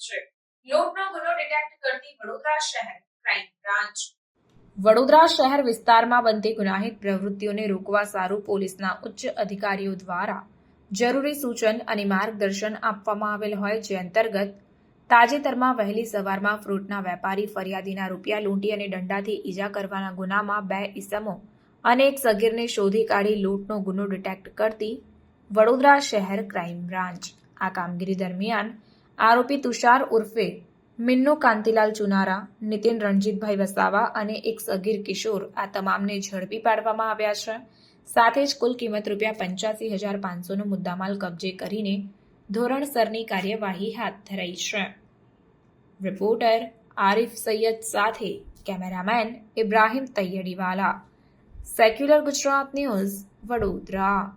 છે. લૂંટનો ગુનો ડિટેક્ટ કરતી વડોદરા શહેર ક્રાઇમ બ્રાન્ચ વડોદરા શહેર વિસ્તારમાં બનતી ગુનાહિત પ્રવૃત્તિઓને રોકવા સારું પોલીસના ઉચ્ચ અધિકારીઓ દ્વારા જરૂરી સૂચન અને માર્ગદર્શન આપવામાં આવેલ હોય જે અંતર્ગત તાજેતરમાં વહેલી સવારમાં ફ્રૂટના વેપારી ફરિયાદીના રૂપિયા લૂંટી અને દંડાથી ઈજા કરવાના ગુનામાં બે ઈસમો અને એક સગીરને શોધી કાઢી લૂંટનો ગુનો ડિટેક્ટ કરતી વડોદરા શહેર ક્રાઇમ બ્રાન્ચ આ કામગીરી દરમિયાન આરોપી તુષાર ઉર્ફે મિન્નુ કાંતિલાલ ચુનારા, નીતિન રણજીતભાઈ વસાવા અને એક સગીર કિશોર આ તમામને ઝડપી પાડવામાં આવ્યા છે. સાથે જ કુલ કિંમત રૂપિયા પંચ્યાસી હજાર પાંચસોનો મુદ્દામાલ કબજે કરીને ધોરણસરની કાર્યવાહી હાથ ધરાઈ છે. રિપોર્ટર આરિફ સૈયદ સાથે cameraman Ibrahim Taiyadiwala. Secular Gujarat news Vadodara.